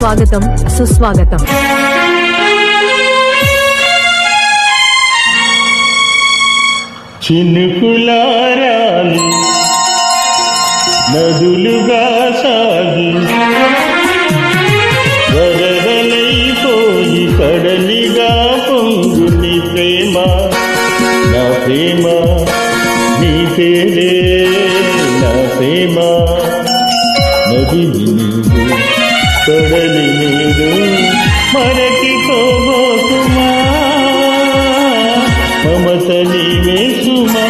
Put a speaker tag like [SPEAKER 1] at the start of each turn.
[SPEAKER 1] స్వాగతం సుస్వాగతం.
[SPEAKER 2] చినుకులారాలి నదులుగా సాగి వరదలైపోయి కడలిగా పొంగు ప్రేమ నా ప్రేమ నీ పేరే నా ప్రేమ. నది నీరు తొడలి మీరు మరకి పోబోకుమా మమత నీవే సుమా